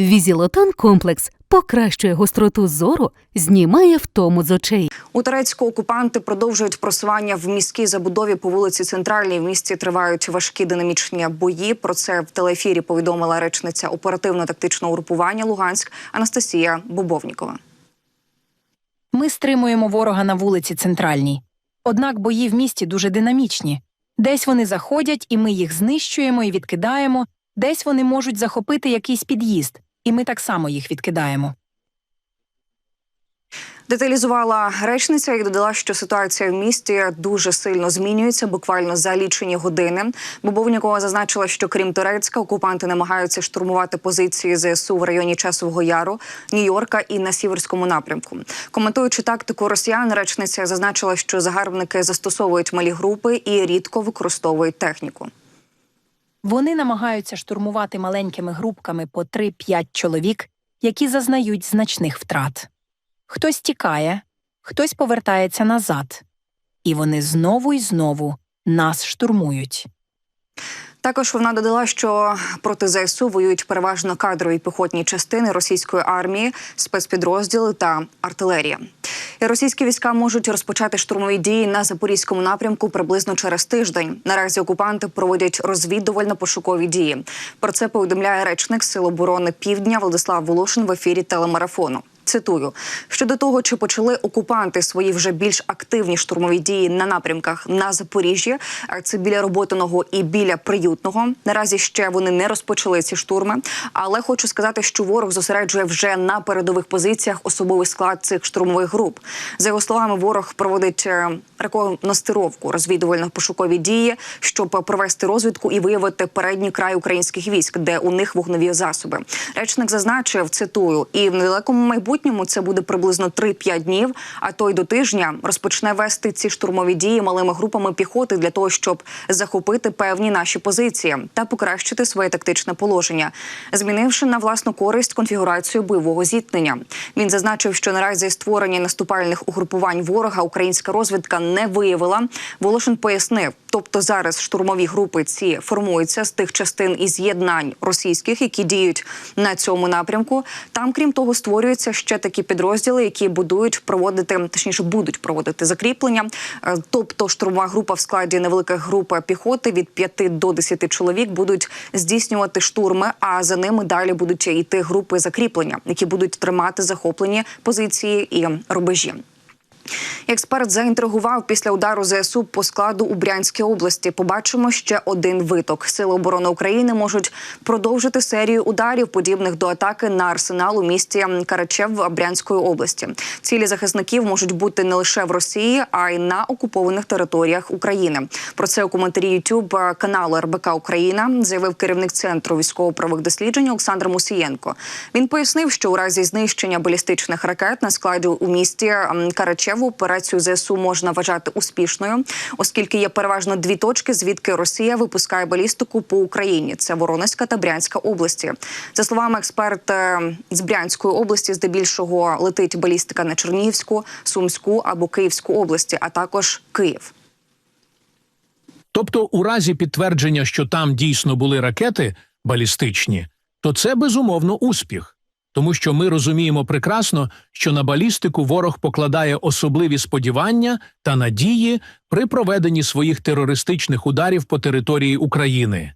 Візілотон комплекс покращує гостроту зору, знімає втому з очей. У Турецьку окупанти продовжують просування в міській забудові по вулиці Центральній. В місті тривають важкі динамічні бої. Про це в телеефірі повідомила речниця оперативно-тактичного групування Луганськ Анастасія Бобовнікова. Ми стримуємо ворога на вулиці Центральній. Однак бої в місті дуже динамічні. Десь вони заходять, і ми їх знищуємо і відкидаємо, десь вони можуть захопити якийсь під'їзд, і ми так само їх відкидаємо. Деталізувала речниця і додала, що ситуація в місті дуже сильно змінюється, буквально за лічені години. Бобовнікова зазначила, що крім Турецька, окупанти намагаються штурмувати позиції ЗСУ в районі Часового Яру, Нью-Йорка і на сіверському напрямку. Коментуючи тактику росіян, речниця зазначила, що загарбники застосовують малі групи і рідко використовують техніку. Вони намагаються штурмувати маленькими групками по 3-5 чоловік, які зазнають значних втрат. Хтось тікає, хтось повертається назад, і вони знову і знову нас штурмують. Також вона додала, що проти ЗСУ воюють переважно кадрові піхотні частини російської армії, спецпідрозділи та артилерія. І російські війська можуть розпочати штурмові дії на запорізькому напрямку приблизно через тиждень. Наразі окупанти проводять розвідувально-пошукові дії. Про це повідомляє речник Сил оборони Півдня Владислав Волошин в ефірі телемарафону. Цитую щодо того, чи почали окупанти свої вже більш активні штурмові дії на напрямках на Запоріжжі. Це біля роботиного і біля приютного. Наразі ще вони не розпочали ці штурми. Але хочу сказати, що ворог зосереджує вже на передових позиціях особовий склад цих штурмових груп. За його словами, ворог проводить е, рекогностировку, розвідувально-пошукові дії, щоб провести розвідку і виявити передній край українських військ, де у них вогневі засоби. Речник зазначив, цитую, і в недалекому майбутньому це буде приблизно 3-5 днів, а то й до тижня розпочне вести ці штурмові дії малими групами піхоти для того, щоб захопити певні наші позиції та покращити своє тактичне положення, змінивши на власну користь конфігурацію бойового зіткнення. Він зазначив, що наразі створення наступальних угрупувань ворога українська розвідка не виявила. Волошин пояснив, тобто зараз штурмові групи ці формуються з тих частин і з'єднань російських, які діють на цьому напрямку. Там, крім того, створюються ще такі підрозділи, які будують проводити, точніше будуть проводити закріплення. Е, Тобто, штурмова група в складі невеликих груп піхоти від 5 до 10 чоловік будуть здійснювати штурми. А за ними далі будуть йти групи закріплення, які будуть тримати захоплені позиції і рубежі. Експерт заінтригував після удару ЗСУ по складу у Брянській області. Побачимо ще один виток. Сили оборони України можуть продовжити серію ударів, подібних до атаки на арсенал у місті Карачев Брянської області. Цілі захисників можуть бути не лише в Росії, а й на окупованих територіях України. Про це у коментарі YouTube каналу РБК Україна заявив керівник центру військово-правих досліджень Олександр Мусієнко. Він пояснив, що у разі знищення балістичних ракет на складі у місті м, Карачеву операцію ЗСУ можна вважати успішною, оскільки є переважно дві точки, звідки Росія випускає балістику по Україні. Це Воронезька та Брянська області. За словами експерта з Брянської області, здебільшого летить балістика на Чернігівську, Сумську або Київську області, а також Київ. Тобто, у разі підтвердження, що там дійсно були ракети балістичні, то це безумовно успіх, тому що ми розуміємо прекрасно, що на балістику ворог покладає особливі сподівання та надії при проведенні своїх терористичних ударів по території України.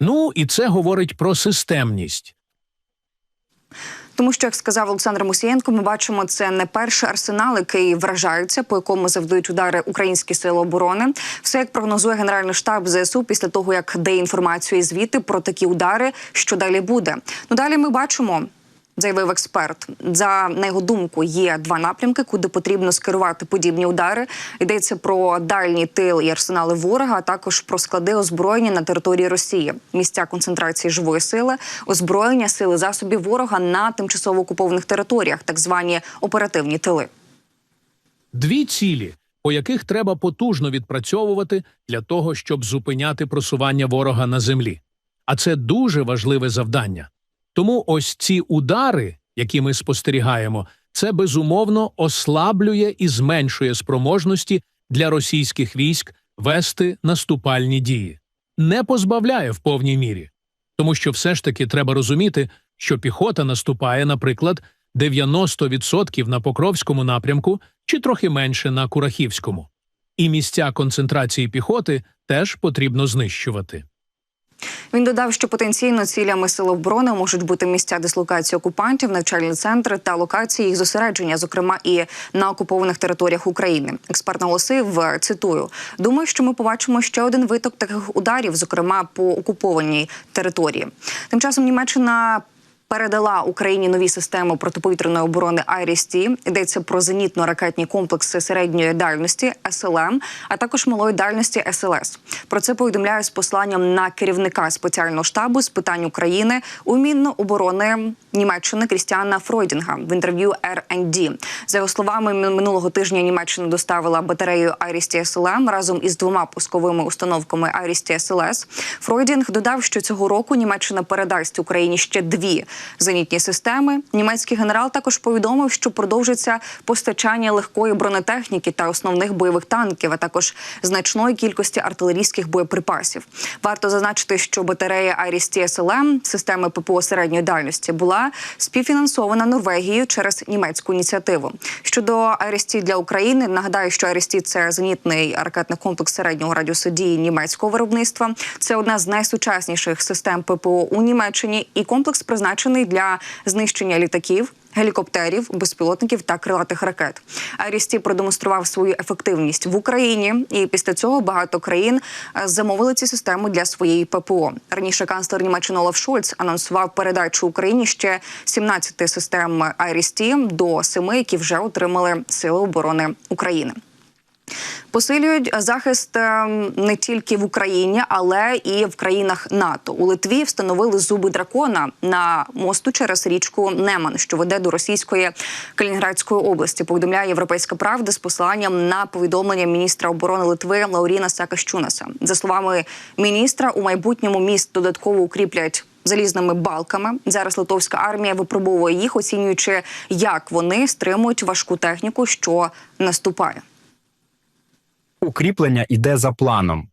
Ну і це говорить про системність. Тому що, як сказав Олександр Мусієнко, ми бачимо, це не перший арсенал, який вражається, по якому завдають удари українські сили оборони. Все як прогнозує Генеральний штаб ЗСУ після того, як дає інформацію і звіти про такі удари, що далі буде. Ну далі ми бачимо. Заявив експерт, за на його думку, є два напрямки, куди потрібно скерувати подібні удари. Йдеться про дальній тил і арсенали ворога, а також про склади озброєння на території Росії, місця концентрації живої сили, озброєння сили засобів ворога на тимчасово окупованих територіях, так звані оперативні тили. Дві цілі, по яких треба потужно відпрацьовувати для того, щоб зупиняти просування ворога на землі. А це дуже важливе завдання. Тому ось ці удари, які ми спостерігаємо, це безумовно ослаблює і зменшує спроможності для російських військ вести наступальні дії, не позбавляє в повній мірі. Тому що все ж таки треба розуміти, що піхота наступає, наприклад, 90% на Покровському напрямку чи трохи менше на Курахівському. І місця концентрації піхоти теж потрібно знищувати. Він додав, що потенційно цілями сил оборони можуть бути місця дислокації окупантів, навчальні центри та локації їх зосередження, зокрема і на окупованих територіях України. Експерт наголосив, цитую: думаю, що ми побачимо ще один виток таких ударів, зокрема по окупованій території. Тим часом Німеччина. Передала Україні нові системи протиповітряної оборони «Айріс-Т». Йдеться про зенітно-ракетні комплекси середньої дальності СЛМ, а також малої дальності СЛС. Про це повідомляє з посланням на керівника спеціального штабу з питань України у Міноборони Німеччини Крістіана Фройдінга в інтерв'ю R&D. За його словами, мин- минулого тижня Німеччина доставила батарею «Айріс-Т» СЛМ разом із двома пусковими установками «Айріс-Т» СЛС. Фройдінг додав, що цього року Німеччина передасть Україні ще дві зенітні системи. Німецький генерал також повідомив, що продовжиться постачання легкої бронетехніки та основних бойових танків, а також значної кількості артилерійських боєприпасів. Варто зазначити, що батарея «Айріс-Т» СЛМ системи ППО середньої дальності була співфінансована Норвегією через німецьку ініціативу. Щодо «Айріс-Т» для України, нагадаю, що «Айріс-Т» – це зенітний ракетний комплекс середнього радіусу дії німецького виробництва. Це одна з найсучасніших систем ППО у Німеччині, і комплекс призначений для знищення літаків. Гелікоптерів, безпілотників та крилатих ракет. Арісті продемонстрував свою ефективність в Україні, і після цього багато країн е, замовили ці системи для своєї ППО. Раніше канцлер Німеччини Олаф Шольц анонсував передачу Україні ще 17 систем Арісті до семи, які вже отримали сили оборони України. Посилюють захист е, не тільки в Україні, але і в країнах НАТО. У Литві встановили зуби дракона на мосту через річку Неман, що веде до російської Калінінградської області. Повідомляє Європейська Правда з посиланням на повідомлення міністра оборони Литви Лауріна Сакащунаса. За словами міністра, у майбутньому міст додатково укріплять. Залізними балками зараз литовська армія випробовує їх, оцінюючи, як вони стримують важку техніку, що наступає. Укріплення йде за планом.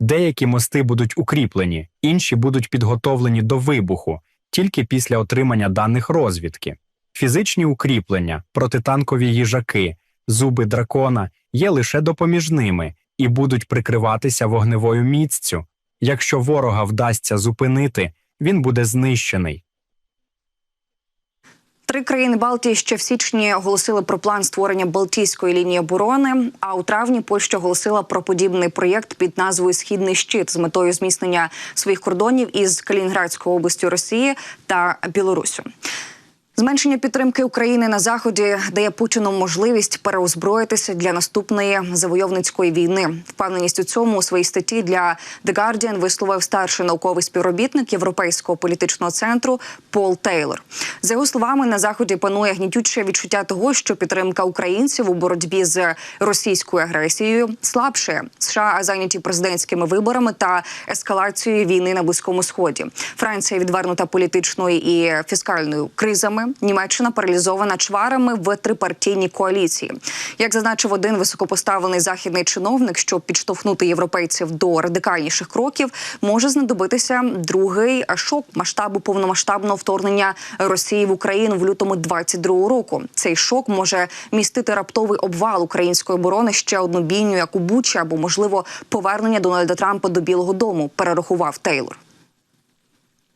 Деякі мости будуть укріплені, інші будуть підготовлені до вибуху тільки після отримання даних розвідки. Фізичні укріплення, протитанкові їжаки, зуби дракона є лише допоміжними і будуть прикриватися вогневою міццю. Якщо ворога вдасться зупинити, він буде знищений. Три країни Балтії ще в січні оголосили про план створення Балтійської лінії оборони. А у травні Польща оголосила про подібний проєкт під назвою Східний щит з метою зміцнення своїх кордонів із Калінградською областю Росії та Білорусю. Зменшення підтримки України на заході дає Путіну можливість переозброїтися для наступної завойовницької війни. Впевненість у цьому у своїй статті для The Guardian висловив старший науковий співробітник Європейського політичного центру Пол Тейлор. За його словами, на заході панує гнітюче відчуття того, що підтримка українців у боротьбі з російською агресією слабше. США зайняті президентськими виборами та ескалацією війни на близькому сході. Франція відвернута політичною і фіскальною кризами. Німеччина паралізована чварами в трипартійній коаліції. Як зазначив один високопоставлений західний чиновник, щоб підштовхнути європейців до радикальніших кроків, може знадобитися другий шок масштабу повномасштабного вторгнення Росії в Україну в лютому 22 року. Цей шок може містити раптовий обвал української оборони ще одну бійню, як у Бучі, або можливо повернення Дональда Трампа до Білого Дому. Перерахував Тейлор.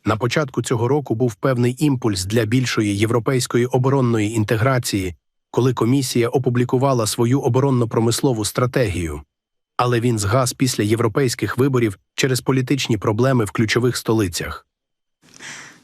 На початку цього року був певний імпульс для більшої європейської оборонної інтеграції, коли комісія опублікувала свою оборонно-промислову стратегію. Але він згас після європейських виборів через політичні проблеми в ключових столицях.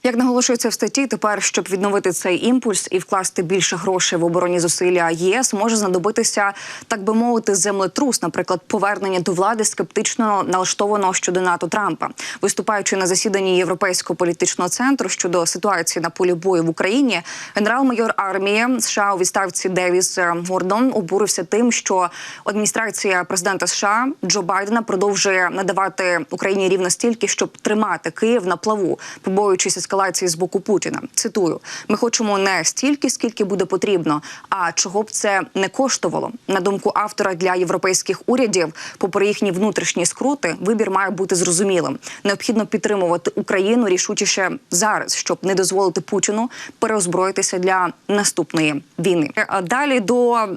Як наголошується в статті, тепер, щоб відновити цей імпульс і вкласти більше грошей в оборонні зусилля ЄС, може знадобитися, так би мовити, землетрус, наприклад, повернення до влади скептично налаштованого щодо НАТО Трампа, виступаючи на засіданні Європейського політичного центру щодо ситуації на полі бою в Україні, генерал-майор армії США у відставці Девіс е, Гордон обурився тим, що адміністрація президента США Джо Байдена продовжує надавати Україні рівно стільки, щоб тримати Київ на плаву, побоюючись ескалації ескалації з боку Путіна. Цитую: ми хочемо не стільки, скільки буде потрібно. А чого б це не коштувало? На думку автора для європейських урядів, попри їхні внутрішні скрути, вибір має бути зрозумілим. Необхідно підтримувати Україну рішучіше зараз, щоб не дозволити Путіну переозброїтися для наступної війни. А далі до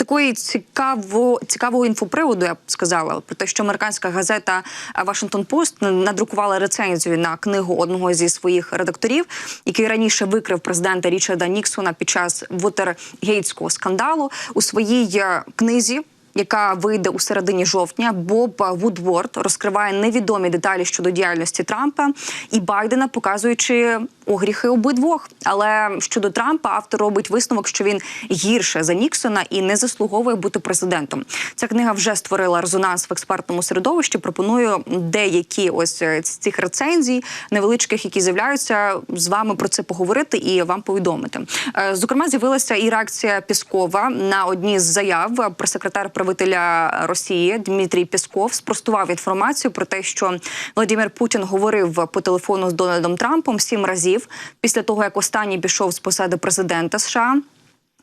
такої цікаво, цікавого інфоприводу, я б сказала, про те, що американська газета Вашингтон Пост надрукувала рецензію на книгу одного зі своїх редакторів, який раніше викрив президента Річарда Ніксона під час Вотергейтського скандалу у своїй е, книзі. Яка вийде у середині жовтня, Боб Вудворд розкриває невідомі деталі щодо діяльності Трампа і Байдена, показуючи огріхи обидвох. Але щодо Трампа автор робить висновок, що він гірше за Ніксона і не заслуговує бути президентом. Ця книга вже створила резонанс в експертному середовищі. Пропоную деякі ось е, з цих рецензій, невеличких, які з'являються, з вами про це поговорити і вам повідомити. Е, Зокрема, з'явилася і реакція Піскова на одні з заяв. Прес-секретар правителя Росії Дмитрій Пісков спростував інформацію про те, що Владимир Путін говорив по телефону з Дональдом Трампом сім разів після того, як останній пішов з посади президента США.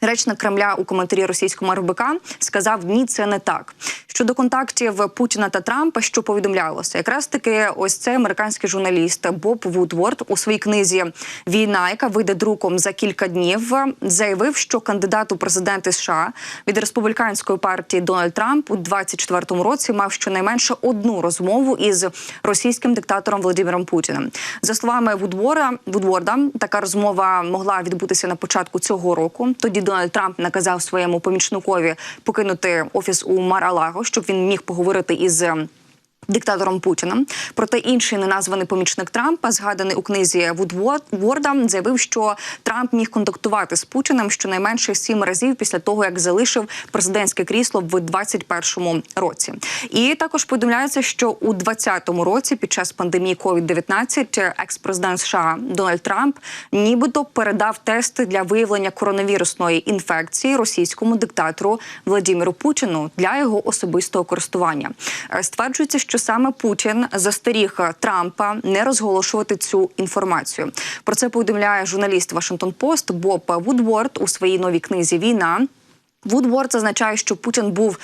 Речник Кремля у коментарі російському РБК сказав: ні, це не так. Щодо контактів Путіна та Трампа, що повідомлялося, якраз таки ось цей американський журналіст Боб Вудворд у своїй книзі Війна, яка вийде друком за кілька днів, заявив, що кандидат у президенти США від республіканської партії Дональд Трамп у 24-му році мав щонайменше одну розмову із російським диктатором Володимиром Путіним. За словами Вудвора Вудворда, така розмова могла відбутися на початку цього року. Тоді Дональд Трамп наказав своєму помічникові покинути офіс у Мар-Алаго, щоб він міг поговорити із. Диктатором Путіна, проте інший неназваний помічник Трампа, згаданий у книзі Вудворда, заявив, що Трамп міг контактувати з Путіним щонайменше сім разів після того, як залишив президентське крісло в 2021 році. І також повідомляється, що у 2020 році, під час пандемії COVID-19, екс-президент США Дональд Трамп нібито передав тести для виявлення коронавірусної інфекції російському диктатору Владимиру Путіну для його особистого користування. Е, Стверджується, що саме Путін застеріг Трампа не розголошувати цю інформацію. Про це повідомляє журналіст Вашингтон Пост Боб Вудворд у своїй новій книзі Війна. Вудворд зазначає, що Путін був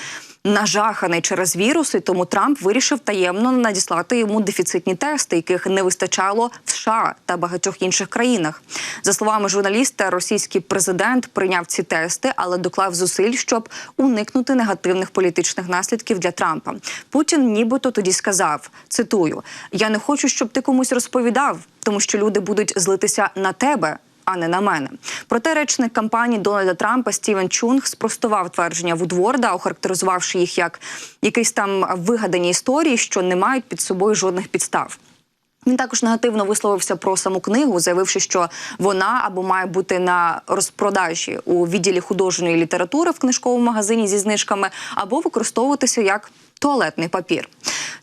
нажаханий через вірус, і тому Трамп вирішив таємно надіслати йому дефіцитні тести, яких не вистачало в США та багатьох інших країнах. За словами журналіста, російський президент прийняв ці тести, але доклав зусиль, щоб уникнути негативних політичних наслідків для Трампа. Путін нібито тоді сказав: цитую: Я не хочу, щоб ти комусь розповідав, тому що люди будуть злитися на тебе а не на мене. Проте речник кампанії Дональда Трампа Стівен Чунг спростував твердження Вудворда, охарактеризувавши їх як якісь там вигадані історії, що не мають під собою жодних підстав. Він також негативно висловився про саму книгу, заявивши, що вона або має бути на розпродажі у відділі художньої літератури в книжковому магазині зі знижками, або використовуватися як туалетний папір.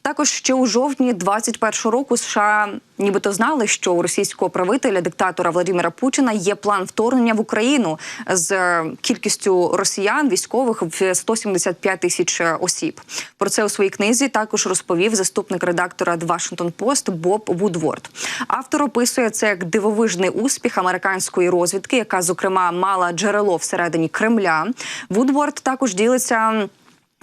Також ще у жовтні 21-го року США нібито знали, що у російського правителя диктатора Владимира Путіна є план вторгнення в Україну з кількістю росіян військових в 175 тисяч осіб. Про це у своїй книзі також розповів заступник редактора Washington Post Боб Вудворд. Автор описує це як дивовижний успіх американської розвідки, яка зокрема мала джерело всередині Кремля. Вудворд також ділиться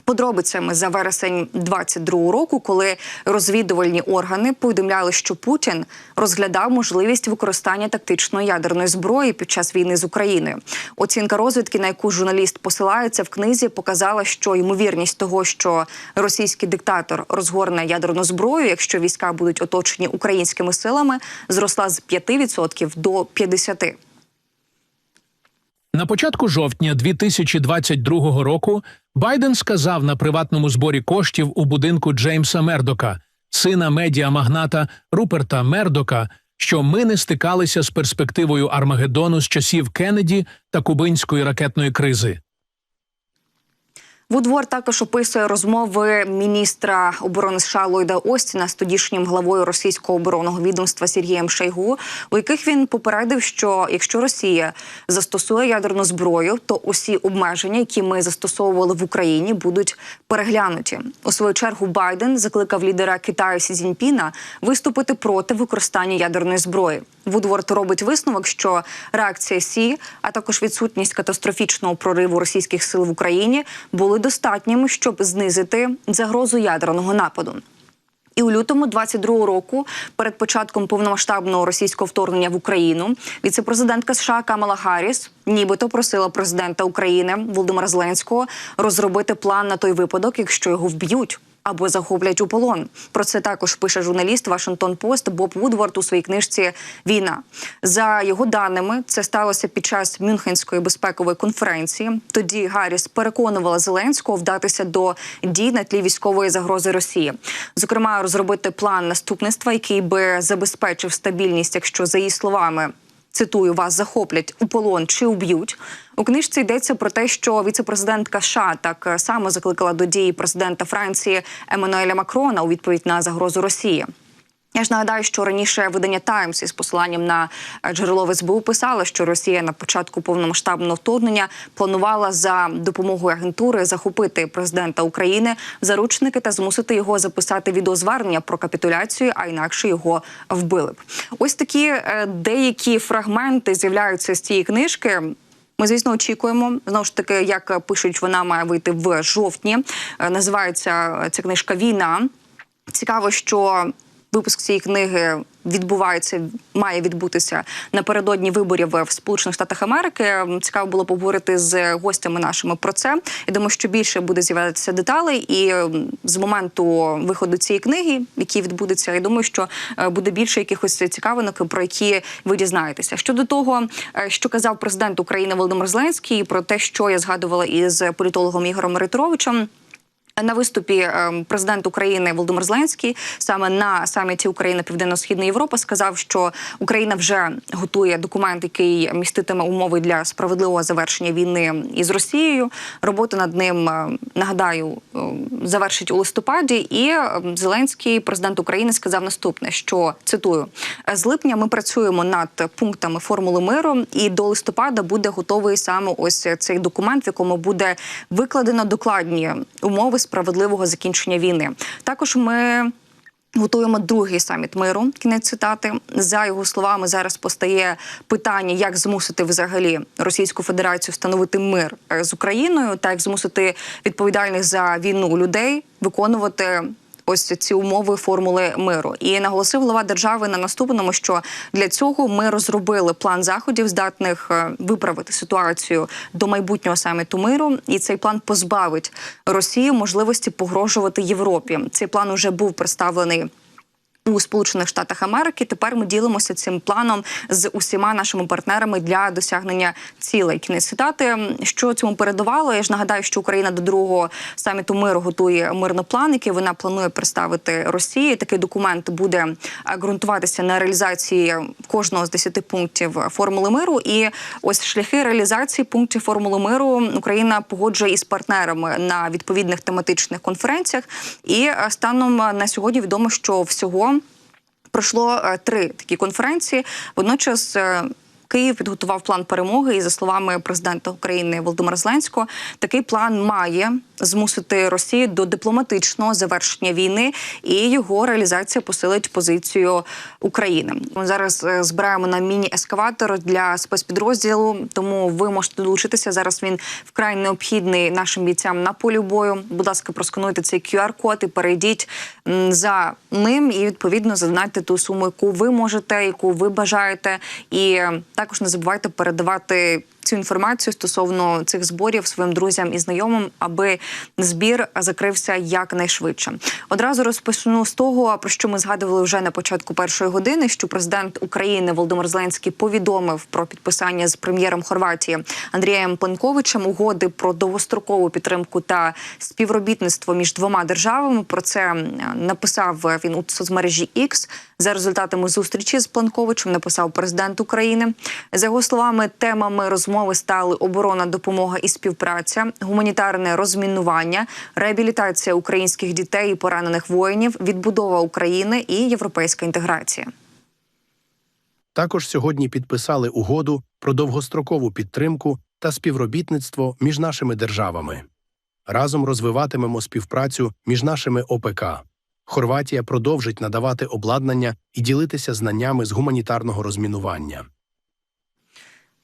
подробицями за вересень 22 року, коли розвідувальні органи повідомляли, що Путін розглядав можливість використання тактичної ядерної зброї під час війни з Україною. Оцінка розвідки, на яку журналіст посилається в книзі, показала, що ймовірність того, що російський диктатор розгорне ядерну зброю, якщо війська будуть оточені українськими силами, зросла з 5% до 50%. На початку жовтня 2022 року Байден сказав на приватному зборі коштів у будинку Джеймса Мердока, сина медіамагната Руперта Мердока, що ми не стикалися з перспективою Армагеддону з часів Кеннеді та кубинської ракетної кризи. Вудвор також описує розмови міністра оборони США Ллойда Остіна з тодішнім главою російського оборонного відомства Сергієм Шойгу, у яких він попередив, що якщо Росія застосує ядерну зброю, то усі обмеження, які ми застосовували в Україні, будуть переглянуті. У свою чергу Байден закликав лідера Китаю Сі Цзіньпіна виступити проти використання ядерної зброї. Вудворд робить висновок, що реакція Сі, а також відсутність катастрофічного прориву російських сил в Україні були достатніми, щоб знизити загрозу ядерного нападу. І у лютому 22-го року, перед початком повномасштабного російського вторгнення в Україну, віцепрезидентка США Камала Харріс нібито просила президента України Володимира Зеленського розробити план на той випадок, якщо його вб'ють. Або захоплять у полон. Про це також пише журналіст Вашингтон Пост Боб Вудвард у своїй книжці Війна. За його даними, це сталося під час Мюнхенської безпекової конференції. Тоді Гарріс переконувала Зеленського вдатися до дій на тлі військової загрози Росії. Зокрема, розробити план наступництва, який би забезпечив стабільність, якщо за її словами. Цитую, вас захоплять у полон чи уб'ють. У книжці йдеться про те, що віцепрезидентка США так само закликала до дії президента Франції Еммануеля Макрона у відповідь на загрозу Росії. Я ж нагадаю, що раніше видання Таймс із посиланням на е, джерело СБУ писало, що Росія на початку повномасштабного вторгнення планувала за допомогою агентури захопити президента України заручники та змусити його записати відеозвернення про капітуляцію, а інакше його вбили б. Ось такі е, деякі фрагменти з'являються з цієї книжки. Ми, звісно, очікуємо. Знову ж таки, як пишуть, вона має вийти в жовтні. Е, Називається ця книжка Війна. Цікаво, що випуск цієї книги відбувається, має відбутися напередодні виборів в Сполучених Штатах Америки. Цікаво було поговорити з гостями нашими про це. Я думаю, що більше буде з'являтися деталей, і з моменту виходу цієї книги, який відбудеться, я думаю, що е, буде більше якихось цікавинок, про які ви дізнаєтеся. Щодо того, е, що казав президент України Володимир Зеленський, про те, що я згадувала із політологом Ігорем Риторовичем. На виступі е, президент України Володимир Зеленський саме на саміті Україна Південно-Східна Європа сказав, що Україна вже готує документ, який міститиме умови для справедливого завершення війни із Росією. Роботу над ним е, нагадаю е, завершить у листопаді. І е, Зеленський, президент України, сказав наступне: що цитую з липня ми працюємо над пунктами формули миру, і до листопада буде готовий саме ось цей документ, в якому буде викладено докладні умови справедливого закінчення війни. Також ми. Готуємо другий саміт миру. Кінець цитати за його словами. Зараз постає питання, як змусити взагалі Російську Федерацію встановити мир е, з Україною, та як змусити відповідальних за війну людей виконувати ось ці умови формули миру. І наголосив глава держави на наступному, що для цього ми розробили план заходів, здатних е, виправити ситуацію до майбутнього саміту миру. І цей план позбавить Росію можливості погрожувати Європі. Цей план уже був представлений. У Сполучених Штатах Америки тепер ми ділимося цим планом з усіма нашими партнерами для досягнення цілей. Кінець цитати, що цьому передувало. Я ж нагадаю, що Україна до другого саміту миру готує мирний план, який вона планує представити Росії. Такий документ буде ґрунтуватися на реалізації кожного з 10 пунктів формули миру. І ось шляхи реалізації пунктів формули миру Україна погоджує із партнерами на відповідних тематичних конференціях. І е, станом на сьогодні відомо, що всього пройшло е, три такі конференції. Водночас. Київ підготував план перемоги, і за словами президента України Володимира Зеленського, такий план має змусити Росію до дипломатичного завершення війни, і його реалізація посилить позицію України. Ми зараз е, збираємо на міні-ескаватор для спецпідрозділу, тому ви можете долучитися. Зараз він вкрай необхідний нашим бійцям на полі бою. Будь ласка, проскануйте цей QR-код і перейдіть за ним і відповідно задонайте ту суму, яку ви можете, яку ви бажаєте, і також не забувайте передавати. Цю інформацію стосовно цих зборів своїм друзям і знайомим, аби збір закрився якнайшвидше. Одразу розпочну з того, про що ми згадували вже на початку першої години. Що президент України Володимир Зеленський повідомив про підписання з прем'єром Хорватії Андрієм Пленковичем угоди про довгострокову підтримку та співробітництво між двома державами. Про це написав він у соцмережі X. За результатами зустрічі з Пленковичем написав президент України. За його словами, темами розмов умови стали оборона, допомога і співпраця, гуманітарне розмінування, реабілітація українських дітей і поранених воїнів, відбудова України і європейська інтеграція. Також сьогодні підписали угоду про довгострокову підтримку та співробітництво між нашими державами. Разом розвиватимемо співпрацю між нашими ОПК. Хорватія продовжить надавати обладнання і ділитися знаннями з гуманітарного розмінування.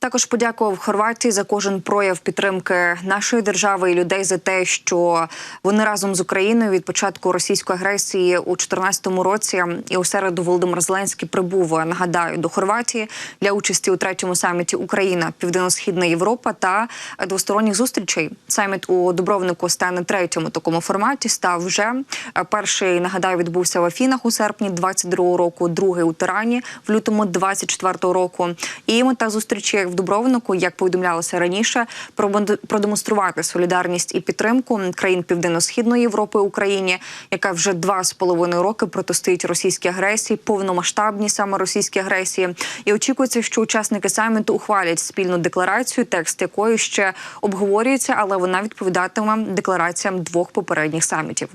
Також подякував Хорватії за кожен прояв підтримки нашої держави і людей за те, що вони разом з Україною від початку російської агресії у 2014 році і у середу Володимир Зеленський прибув нагадаю до Хорватії для участі у третьому саміті Україна, Південно-Східна Європа та двосторонніх зустрічей. Саміт у Дубровнику стане третьому такому форматі. Став вже перший нагадаю відбувся в Афінах у серпні 22 року, другий у Тирані в лютому 24 року. І мета зустрічі в Дубровнику, як повідомлялося раніше, продемонструвати солідарність і підтримку країн Південно-Східної Європи Україні, яка вже два з половиною роки протистоїть російській агресії, повномасштабній саме російській агресії. І очікується, що учасники саміту ухвалять спільну декларацію, текст якої ще обговорюється, але вона відповідатиме деклараціям двох попередніх самітів.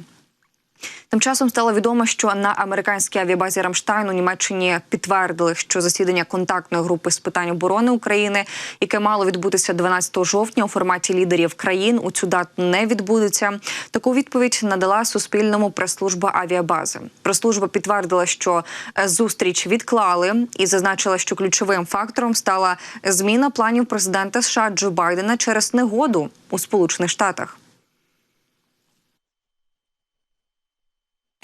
Тим часом стало відомо, що на американській авіабазі Рамштайн у Німеччині підтвердили, що засідання контактної групи з питань оборони України, яке мало відбутися 12 жовтня у форматі лідерів країн, у цю дату не відбудеться. Таку відповідь надала Суспільному прес-служба авіабази. Прес-служба підтвердила, що е, зустріч відклали і зазначила, що ключовим фактором стала зміна планів президента США Джо Байдена через негоду у Сполучених Штатах.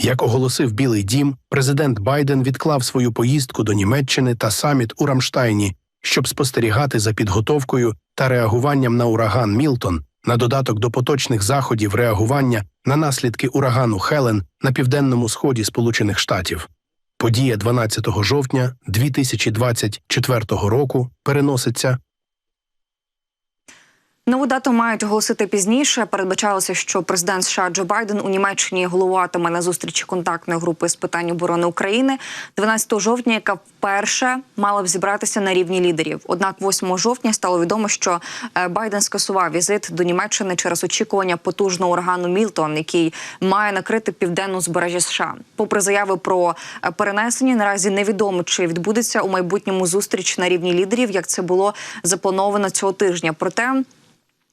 Як оголосив Білий Дім, президент Байден відклав свою поїздку до Німеччини та саміт у Рамштайні, щоб спостерігати за підготовкою та реагуванням на ураган Мілтон, на додаток до поточних заходів реагування на наслідки урагану Хелен на південному сході Сполучених Штатів. Подія 12 жовтня 2024 року переноситься Нову дату мають оголосити пізніше. Передбачалося, що президент США Джо Байден у Німеччині головуватиме на зустрічі контактної групи з питань оборони України 12 жовтня, яка вперше мала б зібратися на рівні лідерів. Однак, 8 жовтня стало відомо, що е, Байден скасував візит до Німеччини через очікування потужного урагану Мілтон, який має накрити південну збережжя США. Попри заяви про е, перенесення, наразі невідомо чи відбудеться у майбутньому зустріч на рівні лідерів, як це було заплановано цього тижня. Проте.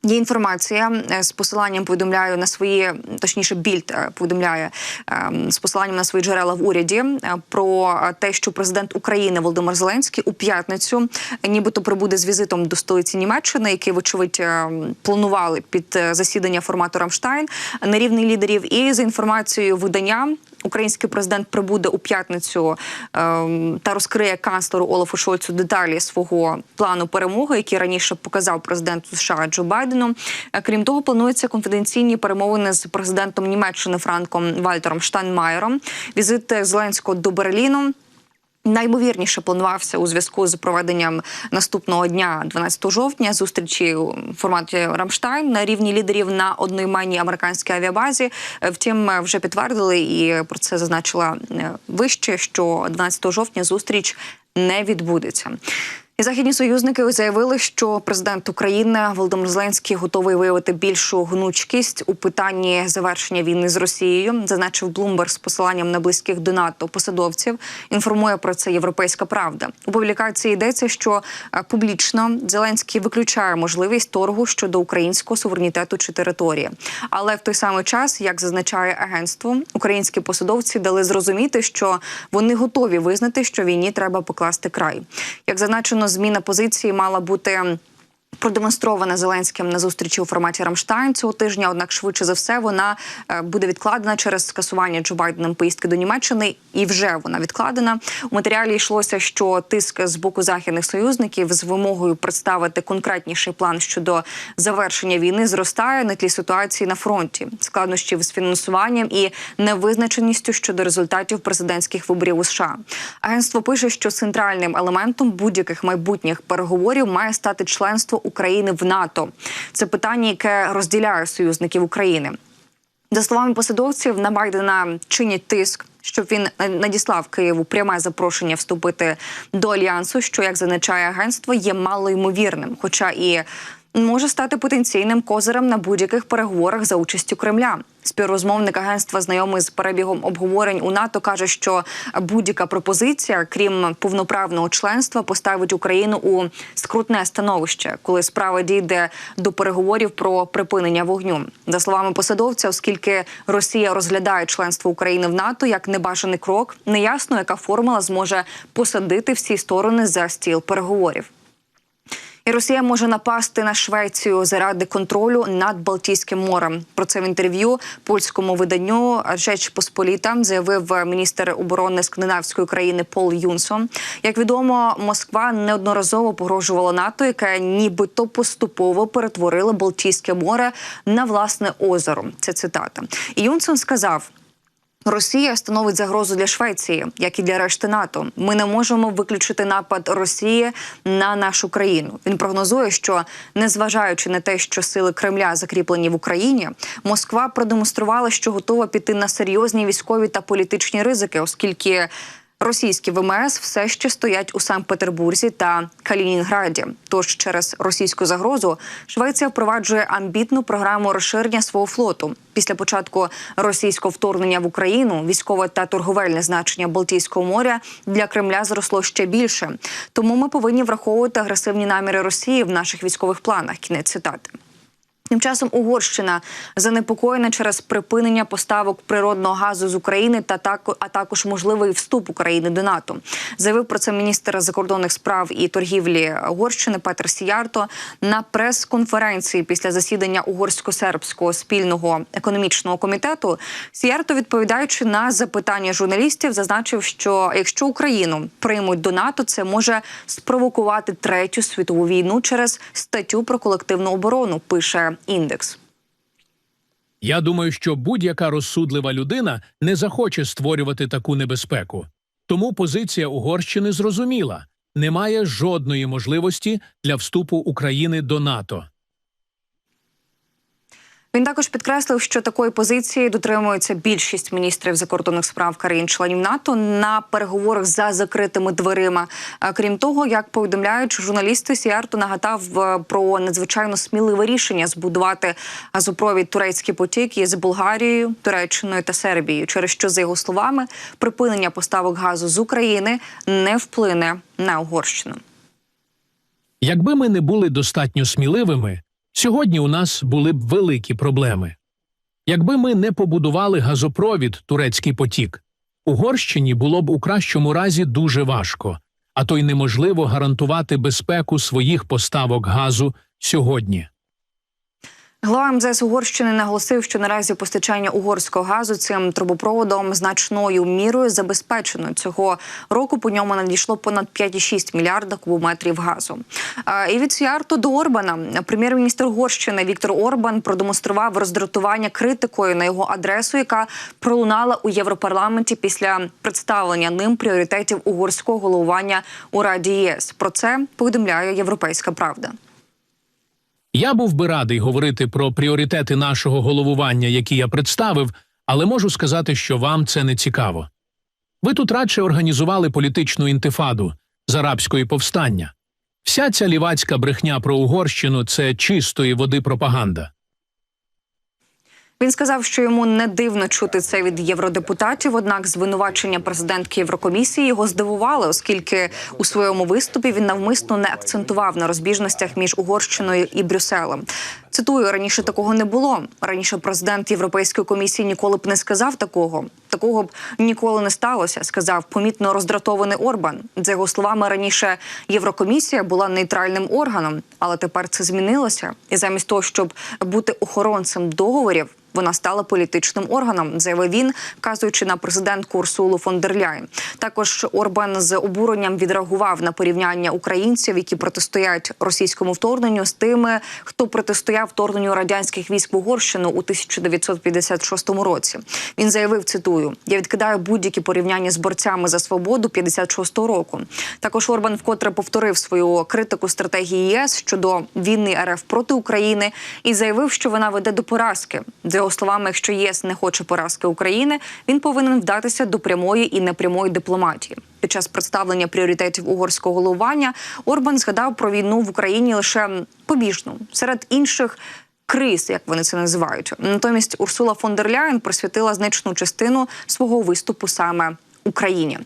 Є інформація е, з посиланням повідомляю на свої, точніше, більд е, повідомляє е, з посиланням на свої джерела в уряді е, про те, що президент України Володимир Зеленський у п'ятницю нібито прибуде з візитом до столиці Німеччини, який, вочевидь, е, планували під засідання формату Рамштайн на рівні лідерів. І за інформацією видання. Український президент прибуде у п'ятницю ем, та розкриє канцлеру Олафу Шольцу деталі свого плану перемоги, який раніше показав президенту США Джо Байдену. Е, Крім того, плануються конфіденційні перемовини з президентом Німеччини Франком Вальтером Штайнмаєром. Візит Зеленського до Берліну. Наймовірніше планувався у зв'язку з проведенням наступного дня, 12 жовтня, зустрічі у форматі Рамштайн на рівні лідерів на одноіменній американській авіабазі. Е, Втім, е, вже підтвердили і про це зазначила е, вище, що 12 жовтня зустріч не відбудеться. Західні союзники заявили, що президент України Володимир Зеленський готовий виявити більшу гнучкість у питанні завершення війни з Росією. Зазначив Блумберг з посиланням на близьких до НАТО посадовців. Інформує про це Європейська Правда. У публікації йдеться, що е, публічно Зеленський виключає можливість торгу щодо українського суверенітету чи території. Але в той самий час, як зазначає агентство, українські посадовці дали зрозуміти, що вони готові визнати, що війні треба покласти край. Як зазначено, зміна позиції мала бути. Продемонстрована Зеленським на зустрічі у форматі Рамштайн цього тижня. Однак, швидше за все, вона е, буде відкладена через скасування Джо Байденом поїздки до Німеччини, і вже вона відкладена. У матеріалі йшлося, що тиск з боку західних союзників з вимогою представити конкретніший план щодо завершення війни зростає на тлі ситуації на фронті, складнощів з фінансуванням і невизначеністю щодо результатів президентських виборів у США. Агентство пише, що центральним елементом будь-яких майбутніх переговорів має стати членство України в НАТО. Це питання, яке розділяє союзників України. За словами посадовців, на Байдена чинять тиск щоб він е, надіслав Києву пряме запрошення вступити до альянсу, що як зазначає агентство, є малоймовірним, хоча і може стати потенційним козирем на будь-яких переговорах за участю Кремля. Співрозмовник агентства, знайомий з перебігом обговорень у НАТО, каже, що будь-яка пропозиція, крім повноправного членства, поставить Україну у скрутне становище, коли справа дійде до переговорів про припинення вогню. За словами посадовця, оскільки Росія розглядає членство України в НАТО як небажаний крок, неясно, яка формула зможе посадити всі сторони за стіл переговорів. І Росія може напасти на Швецію заради контролю над Балтійським морем. Про це в інтерв'ю польському виданню Жеч Посполіта заявив міністр оборони скандинавської країни Пол Юнсон. Як відомо, Москва неодноразово погрожувала НАТО, яке нібито поступово перетворило Балтійське море на власне озеро. Це цитата. І Юнсон сказав. Росія становить загрозу для Швеції, як і для решти НАТО. Ми не можемо виключити напад Росії на нашу країну. Він прогнозує, що незважаючи на те, що сили Кремля закріплені в Україні, Москва продемонструвала, що готова піти на серйозні військові та політичні ризики, оскільки. Російські ВМС все ще стоять у Санкт-Петербурзі та Калінінграді. Тож через російську загрозу Швеція впроваджує амбітну програму розширення свого флоту. Після початку російського вторгнення в Україну військове та торговельне значення Балтійського моря для Кремля зросло ще більше. Тому ми повинні враховувати агресивні наміри Росії в наших військових планах. Кінець цитати. Тим часом Угорщина занепокоєна через припинення поставок природного газу з України та так, а також можливий вступ України до НАТО. Заявив про це міністр закордонних справ і торгівлі Угорщини Петр Сіярто на прес-конференції після засідання угорсько-сербського спільного економічного комітету. Сіярто, відповідаючи на запитання журналістів, зазначив, що якщо Україну приймуть до НАТО, це може спровокувати третю світову війну через статтю про колективну оборону. Пише індекс. Я думаю, що будь-яка розсудлива людина не захоче створювати таку небезпеку. Тому позиція Угорщини зрозуміла немає жодної можливості для вступу України до НАТО. Він також підкреслив, що такої позиції дотримується більшість міністрів закордонних справ країн-членів НАТО на переговорах за закритими дверима. Крім того, як повідомляють журналісти, Сіарто нагадав е, про надзвичайно сміливе рішення збудувати газопровід турецький потік із Болгарією, Туреччиною та Сербією, через що за його словами припинення поставок газу з України не вплине на Угорщину. Якби ми не були достатньо сміливими, сьогодні у нас були б великі проблеми. Якби ми не побудували газопровід Турецький потік, Угорщині було б у кращому разі дуже важко, а то й неможливо гарантувати безпеку своїх поставок газу сьогодні. Глава МЗС Угорщини наголосив, що наразі постачання угорського газу цим трубопроводом значною мірою забезпечено. Цього року по ньому надійшло понад 5,6 мільярда кубометрів газу. І від Сіарту до Орбана прем'єр-міністр Угорщини Віктор Орбан продемонстрував роздратування критикою на його адресу, яка пролунала у Європарламенті після представлення ним пріоритетів угорського головування у Раді ЄС. Про це повідомляє Європейська Правда. Я був би радий говорити про пріоритети нашого головування, які я представив, але можу сказати, що вам це не цікаво. Ви тут радше організували політичну інтифаду з арабської повстання. Вся ця лівацька брехня про Угорщину це чистої води пропаганда. Він сказав, що йому не дивно чути це від євродепутатів. Однак звинувачення президентки Єврокомісії його здивували, оскільки у своєму виступі він навмисно не акцентував на розбіжностях між Угорщиною і Брюсселем. Цитую раніше такого не було. Раніше президент Європейської комісії ніколи б не сказав такого. Такого б ніколи не сталося. Сказав помітно роздратований Орбан. За його словами, раніше Єврокомісія була нейтральним органом, але тепер це змінилося. І замість того, щоб бути охоронцем договорів. Вона стала політичним органом, заявив він, вказуючи на президентку Урсулу фон дер Ляйн. Також Орбан з обуренням відреагував на порівняння українців, які протистоять російському вторгненню, з тими, хто протистояв сприяв вторгненню радянських військ в Угорщину у 1956 році. Він заявив: цитую: Я відкидаю будь-які порівняння з борцями за свободу 56-го року. Також Орбан вкотре повторив свою критику стратегії ЄС щодо війни РФ проти України і заявив, що вона веде до поразки. За його словами, якщо ЄС не хоче поразки України, він повинен вдатися до прямої і непрямої дипломатії. Під час представлення пріоритетів угорського головування Орбан згадав про війну в Україні лише побіжну серед інших. Криз, як вони це називають, натомість Урсула фон дер Ляєн присвятила значну частину свого виступу саме Україні.